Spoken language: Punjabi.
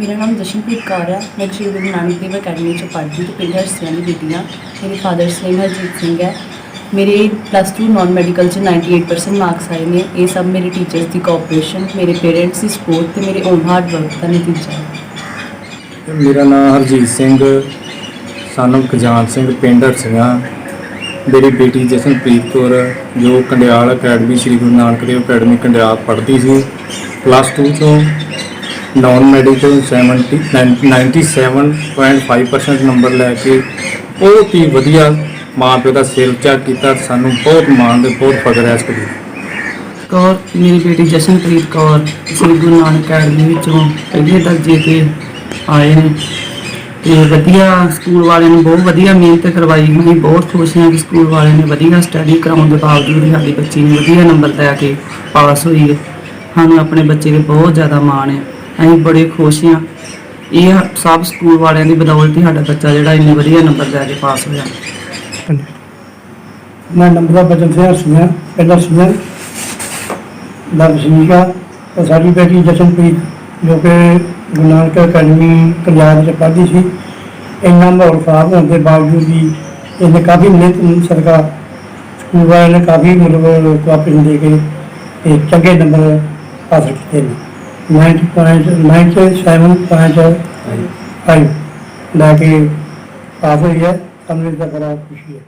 ਮੇਰਾ ਨਾਮ ਜਸ਼ਨਪ੍ਰੀਤ ਕੌਰ ਹੈ ਮੈਂ ਸ਼੍ਰੀ ਗੁਰੂ ਨਾਨਕ ਦੇਵ ਅਕੈਡਮੀ ਚ ਪੜ੍ਹਦੀ ਤੇ ਪਿੰਡ ਹਰਸਿਆਂ ਦੀ ਬੇਟੀ ਹਾਂ। ਮੇਰੇ ਫਾਦਰ ਨੇਮ ਹਰਜੀਤ ਸਿੰਘ ਹੈ। ਮੇਰੇ ਪਲੱਸ 2 ਨਾਨ ਮੈਡੀਕਲ ਚ 98% ਮਾਰਕਸ ਆਏ ਨੇ। ਇਹ ਸਭ ਮੇਰੇ ਟੀਚਰਸ ਦੀ ਕੋਆਪਰੇਸ਼ਨ ਮੇਰੇ ਪੇਰੈਂਟਸ ਦੀ ਸਪੋਰਟ ਤੇ ਮੇਰੇ ਓਨ ਹਾਰਡ ਵਰਕ ਦਾ ਨਤੀਜਾ ਹੈ। ਮੇਰਾ ਨਾਮ ਹਰਜੀਤ ਸਿੰਘ ਸਾਨੂੰ ਖਜਾਨ ਸਿੰਘ, ਪਿੰਡ ਹਰਸਿਆ ਮੇਰੀ ਬੇਟੀ ਜਸ਼ਨਪ੍ਰੀਤ ਕੌਰ ਜੋ ਕੰਡਿਆਲ ਅਕੈਡਮੀ, ਸ੍ਰੀ ਗੁਰੂ ਨਾਨਕ ਦੇਵ ਅਕੈਡਮੀ, ਕੰਡਿਆਲ ਪੜ੍ਹਦੀ ਸੀ। ਪਲੱਸ 2 ਤੋਂ ਨਾਨ ਮੈਡੀਕਲ 70 97.5% ਨੰਬਰ ਲੈ ਕੇ ਬਹੁਤ ਹੀ ਵਧੀਆ ਮਾਂ ਪਿਓ ਦਾ ਸਿਰ ਉੱਚਾ ਕੀਤਾ ਸਾਨੂੰ ਬਹੁਤ ਮਾਣ ਤੇ ਬਹੁਤ ਫਖਰ ਹੈ ਇਸ ਕਦੀ ਕੌਰ, ਮੇਰੀ ਬੇਟੀ ਜਸ਼ਨਪ੍ਰੀਤ ਕੌਰ ਸ੍ਰੀ ਗੁਰੂ ਨਾਨਕ ਅਕੈਡਮੀ ਵਿੱਚੋਂ ਪਹਿਲੇ ਦਰਜੇ ਤੇ ਆਏ ਨੇ ਤੇ ਵਧੀਆ ਸਕੂਲ ਵਾਲਿਆਂ ਨੇ ਬਹੁਤ ਵਧੀਆ ਮਿਹਨਤ ਕਰਵਾਈ, ਮੈਂ ਬਹੁਤ ਖੁਸ਼ ਹਾਂ ਕਿ ਸਕੂਲ ਵਾਲਿਆਂ ਨੇ ਵਧੀਆ ਸਟੱਡੀ ਕਰਾਉਣ ਦੇ ਬਾਵਜੂਦ ਵੀ ਸਾਡੀ ਬੱਚੀ ਨੇ ਵਧੀਆ ਨੰਬਰ ਲੈ ਕੇ ਪਾਸ ਹੋਈ ਹੈ। ਸਾਨੂੰ ਆਪਣੇ ਬੱਚੇ ਤੇ ਬਹੁਤ ਜ਼ਿਆਦਾ ਮਾਣ ਹੈ। ਅਸੀਂ ਬੜੇ ਖੁਸ਼ ਹਾਂ। ਇਹ ਸਭ ਸਕੂਲ ਵਾਲਿਆਂ ਦੀ ਬਦੌਲਤ ਹੀ ਸਾਡਾ ਬੱਚਾ ਜਿਹੜਾ ਇੰਨੇ ਵਧੀਆ ਨੰਬਰ ਲੈ ਕੇ ਪਾਸ ਹੋਇਆ। ਮੈਂ ਨੰਬਰ ਬਦਲ ਰਿਹਾ ਸੁਣਿਆ, ਪਹਿਲਾ ਸੁਣਿਆ। ਦਾ ਵਸਨੀਕਾ ਤੇ ਸਾਡੀ ਬੇਟੀ ਜਸ਼ਨਪ੍ਰੀਤ, ਜੋ ਕਿ ਗੁਰੂ ਨਾਨਕ ਅਕੈਡਮੀ ਪੰਜਾਬ ਵਿੱਚ ਪੜ੍ਹਦੀ ਸੀ, ਇੰਨਾ ਮਾਹੌਲ ਖਰਾਬ ਹੋਣ ਦੇ ਬਾਵਜੂਦ ਵੀ ਇਹਨੇ ਕਾਫੀ ਮਿਹਨਤ ਸਰਕਾਰ ਸਕੂਲ ਵਾਲਿਆਂ ਨੇ ਕਾਫੀ ਮਤਲਬ ਕੋਆਪਰੇਸ਼ਨ ਦੇ ਕੇ ਤੇ ਚੰਗੇ ਨੰਬਰ ਹਾਸਲ ਕੀਤੇ ਨੇ। 90.97.5 ਲੈ ਕੇ ਪਾਸ ਹੋਈ ਹੈ ਸਾਨੂੰ ਇਸ ਦਾ ਬੜਾ ਖੁਸ਼ੀ ਹੈ